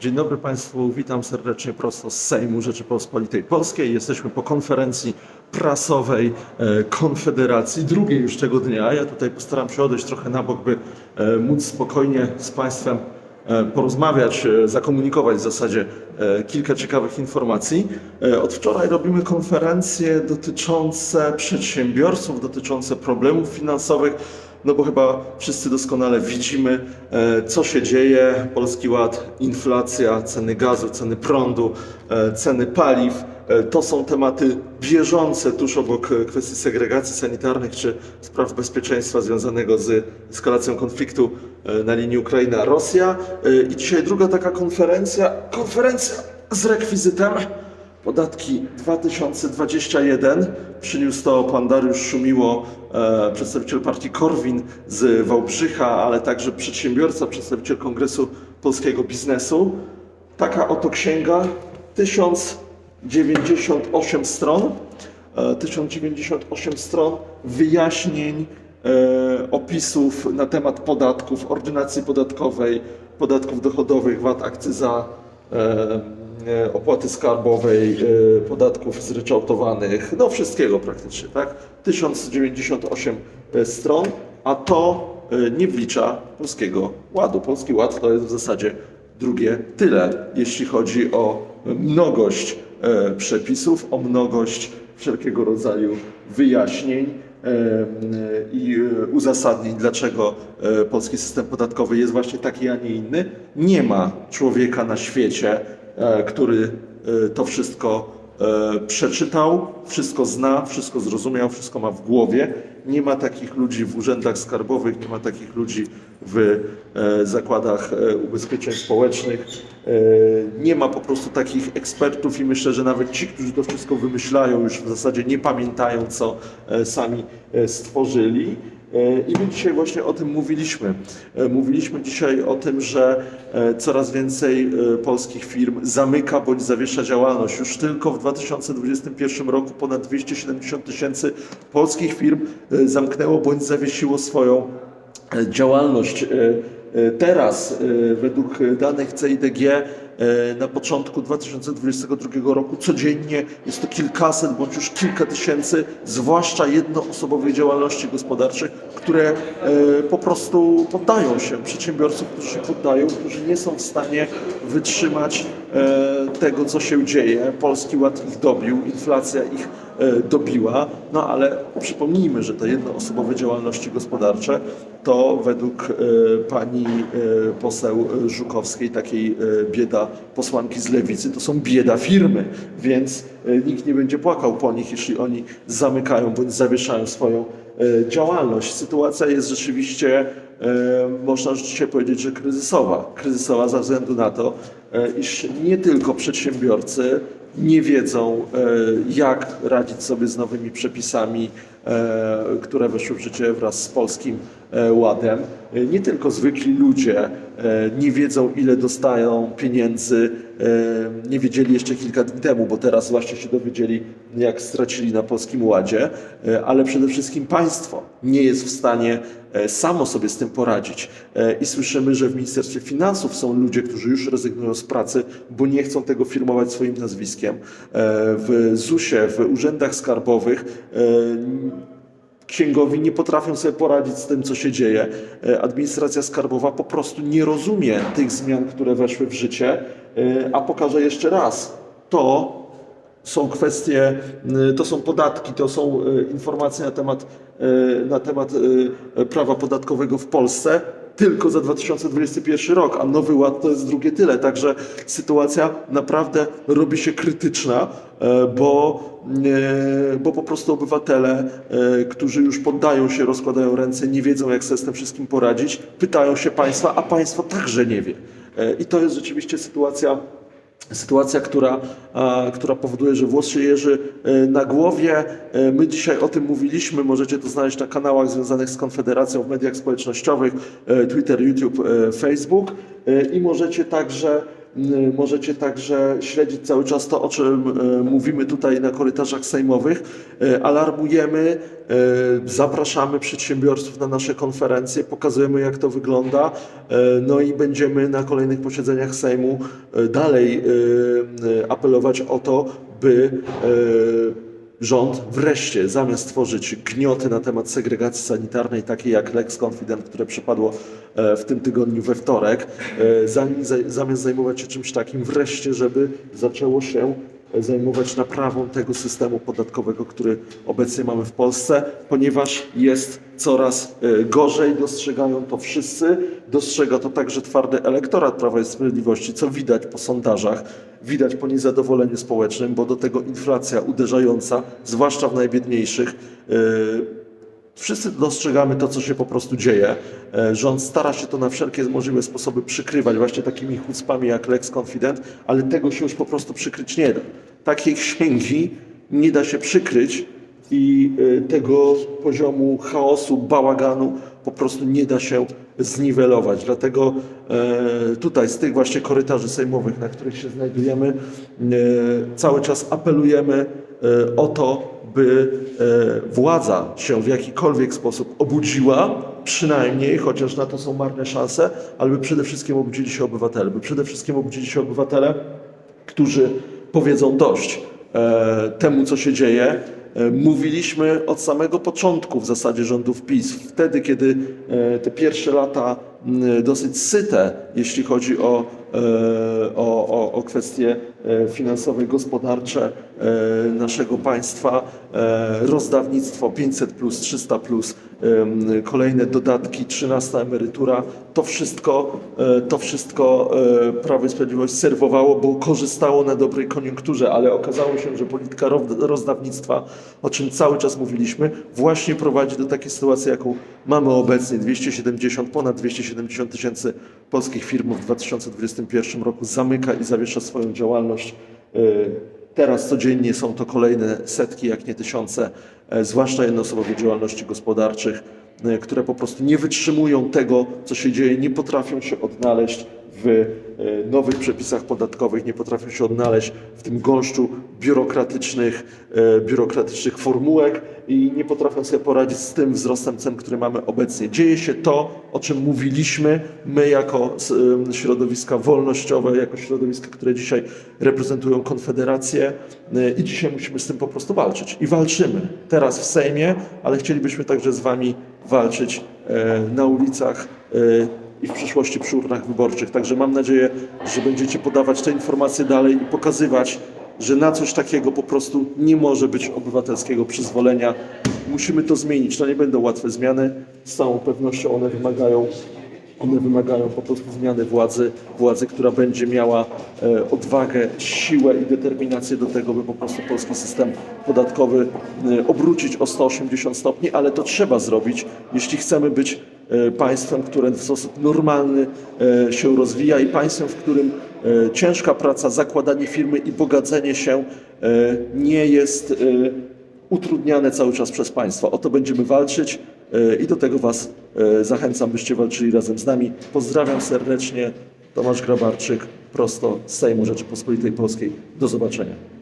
Dzień dobry Państwu, witam serdecznie prosto z Sejmu Rzeczypospolitej Polskiej. Jesteśmy po konferencji prasowej e, Konfederacji, drugiej już tego dnia. Ja tutaj postaram się odejść trochę na bok, by e, móc spokojnie z Państwem e, porozmawiać, zakomunikować w zasadzie kilka ciekawych informacji. Od wczoraj robimy konferencje dotyczące przedsiębiorców, dotyczące problemów finansowych. No bo chyba wszyscy doskonale widzimy, e, co się dzieje. Polski Ład, inflacja, ceny gazu, ceny prądu, e, ceny paliw. E, To są tematy bieżące tuż obok kwestii segregacji sanitarnych czy spraw bezpieczeństwa związanego z eskalacją konfliktu na linii Ukraina-Rosja. I dzisiaj druga taka konferencja, konferencja z rekwizytem. Podatki 2021 przyniósł to pan Dariusz Szumiło, e, przedstawiciel partii Korwin z Wałbrzycha, ale także przedsiębiorca, przedstawiciel Kongresu Polskiego Biznesu. Taka oto księga, 1098 stron, e, 1098 stron wyjaśnień, e, opisów na temat podatków, ordynacji podatkowej, podatków dochodowych, VAT, akcyza, e, opłaty skarbowej, e, podatków zryczałtowanych, no wszystkiego praktycznie, tak? 1098 stron, a to e, nie wlicza Polskiego Ładu. Polski Ład to jest w zasadzie drugie tyle, jeśli chodzi o mnogość e, przepisów, o mnogość wszelkiego rodzaju wyjaśnień e, i e, uzasadnień, dlaczego e, polski system podatkowy jest właśnie taki, a nie inny. Nie ma człowieka na świecie, e, który e, to wszystko e, przeczytał, wszystko zna, wszystko zrozumiał, wszystko ma w głowie. Nie ma takich ludzi w urzędach skarbowych, nie ma takich ludzi w e, zakładach e, ubezpieczeń społecznych. E, Nie ma po prostu takich ekspertów i myślę, że nawet ci, którzy to wszystko wymyślają, już w zasadzie nie pamiętają, co e, sami e, stworzyli. E, I my dzisiaj właśnie o tym mówiliśmy. E, Mówiliśmy dzisiaj o tym, że e, coraz więcej polskich firm zamyka bądź zawiesza działalność. Już tylko w 2021 roku ponad 270 tysięcy polskich firm zamknęło bądź zawiesiło swoją działalność. Teraz, według danych CIDG, na początku 2022 roku codziennie jest to kilkaset bądź już kilka tysięcy, zwłaszcza jednoosobowej działalności gospodarczej, które e, po prostu poddają się, przedsiębiorców, którzy się poddają, którzy nie są w stanie wytrzymać e, tego, co się dzieje. Polski Ład ich dobił, inflacja ich e, dobiła, no ale przypomnijmy, że te jednoosobowe działalności gospodarcze to według e, pani e, poseł Żukowskiej, takiej bieda posłanki z lewicy, to są bieda firmy, więc nikt nie będzie płakał po nich, jeśli oni zamykają bądź zawieszają swoją działalność. Sytuacja jest rzeczywiście, można dzisiaj powiedzieć, że kryzysowa. Kryzysowa ze względu na to, iż nie tylko przedsiębiorcy nie wiedzą, e, jak radzić sobie z nowymi przepisami, e, które weszły w życie wraz z polskim e, ładem. E, Nie tylko zwykli ludzie e, nie wiedzą, ile dostają pieniędzy, e, nie wiedzieli jeszcze kilka dni temu, bo teraz właśnie się dowiedzieli, jak stracili na polskim ładzie, e, ale przede wszystkim państwo nie jest w stanie e, samo sobie z tym poradzić. E, I słyszymy, że w Ministerstwie Finansów są ludzie, którzy już rezygnują z pracy, bo nie chcą tego firmować swoim nazwiskiem. E, W ZUS-ie, w urzędach skarbowych e, księgowi nie potrafią sobie poradzić z tym, co się dzieje. E, Administracja skarbowa po prostu nie rozumie tych zmian, które weszły w życie, E, a pokażę jeszcze raz. To są kwestie, to są podatki, to są y, informacje na temat, na temat prawa podatkowego w Polsce tylko za 2021 rok, a Nowy Ład to jest drugie tyle. Także sytuacja naprawdę robi się krytyczna, e, bo, e, bo po prostu obywatele, e, którzy już poddają się, rozkładają ręce, nie wiedzą jak sobie z tym wszystkim poradzić, pytają się państwa, a państwo także nie wie. I to jest rzeczywiście sytuacja sytuacja, która, która powoduje, że włos się jeży e, na głowie. E, My dzisiaj o tym mówiliśmy, możecie to znaleźć na kanałach związanych z Konfederacją w mediach społecznościowych, e, Twitter, YouTube, Facebook i możecie także możecie także śledzić cały czas to, o czym y, mówimy tutaj na korytarzach sejmowych. Y, Alarmujemy, y, zapraszamy przedsiębiorców na nasze konferencje, pokazujemy jak to wygląda, y, no i będziemy na kolejnych posiedzeniach Sejmu y, dalej y, y, apelować o to, by y, rząd wreszcie zamiast tworzyć gnioty na temat segregacji sanitarnej, takie jak Lex Confident, które przypadło e, w tym tygodniu we wtorek, e, zamiast zajmować się czymś takim, wreszcie, żeby zaczęło się zajmować naprawą tego systemu podatkowego, który obecnie mamy w Polsce, ponieważ jest coraz e, gorzej, dostrzegają to wszyscy, dostrzega to także twardy elektorat Prawa i Sprawiedliwości, co widać po sondażach, widać po niezadowoleniu społecznym, bo do tego inflacja uderzająca, zwłaszcza w najbiedniejszych, e, Wszyscy dostrzegamy to, co się po prostu dzieje. E, Rząd stara się to na wszelkie możliwe sposoby przykrywać, właśnie takimi chucpami jak Lex Confident, ale tego się już po prostu przykryć nie da. Takiej księgi nie da się przykryć i e, tego poziomu chaosu, bałaganu po prostu nie da się zniwelować. Dlatego e, tutaj z tych właśnie korytarzy sejmowych, na których się znajdujemy, e, cały czas apelujemy o to, by władza się w jakikolwiek sposób obudziła, przynajmniej, chociaż na to są marne szanse, ale by przede wszystkim obudzili się obywatele, by przede wszystkim obudzili się obywatele, którzy powiedzą dość e, temu, co się dzieje. E, Mówiliśmy od samego początku w zasadzie rządów PiS, wtedy kiedy e, te pierwsze lata dosyć syte, jeśli chodzi o, o, o, o kwestie e, finansowe, gospodarcze e, naszego państwa, e, rozdawnictwo 500 plus, 300 plus, kolejne dodatki, 13 emerytura, to wszystko, e, to wszystko e, Prawo i Sprawiedliwość serwowało, bo korzystało na dobrej koniunkturze, ale okazało się, że polityka roz- rozdawnictwa, o czym cały czas mówiliśmy, właśnie prowadzi do takiej sytuacji, jaką mamy obecnie. 270, ponad 270 tysięcy polskich firm w 2021 roku zamyka i zawiesza swoją działalność. E, Teraz codziennie są to kolejne setki, jak nie tysiące, e, zwłaszcza jednoosobowych działalności gospodarczych, które po prostu nie wytrzymują tego, co się dzieje, nie potrafią się odnaleźć w e, nowych przepisach podatkowych, nie potrafią się odnaleźć w tym gąszczu biurokratycznych, e, biurokratycznych formułek i nie potrafią sobie poradzić z tym wzrostem cen, który mamy obecnie. Dzieje się to, o czym mówiliśmy, my jako środowiska wolnościowe, jako środowiska, które dzisiaj reprezentują Konfederację e, i dzisiaj musimy z tym po prostu walczyć. I walczymy teraz w Sejmie, ale chcielibyśmy także z Wami walczyć e, na ulicach e, i w przyszłości przy urnach wyborczych. Także mam nadzieję, że będziecie podawać te informacje dalej i pokazywać, że na coś takiego po prostu nie może być obywatelskiego przyzwolenia. Musimy to zmienić. To nie będą łatwe zmiany. Z całą pewnością one wymagają one wymagają po prostu zmiany władzy, władzy, która będzie miała e, odwagę, siłę i determinację do tego, by po prostu polski system podatkowy e, obrócić o 180 stopni, ale to trzeba zrobić, jeśli chcemy być e, państwem, które w sposób normalny się rozwija i państwem, w którym ciężka praca, zakładanie firmy i bogacenie się nie jest utrudniane cały czas przez państwa. O to będziemy walczyć i do tego Was e, zachęcam, byście walczyli razem z nami. Pozdrawiam serdecznie. Tomasz Grabarczyk, prosto z Sejmu Rzeczypospolitej Polskiej. Do zobaczenia.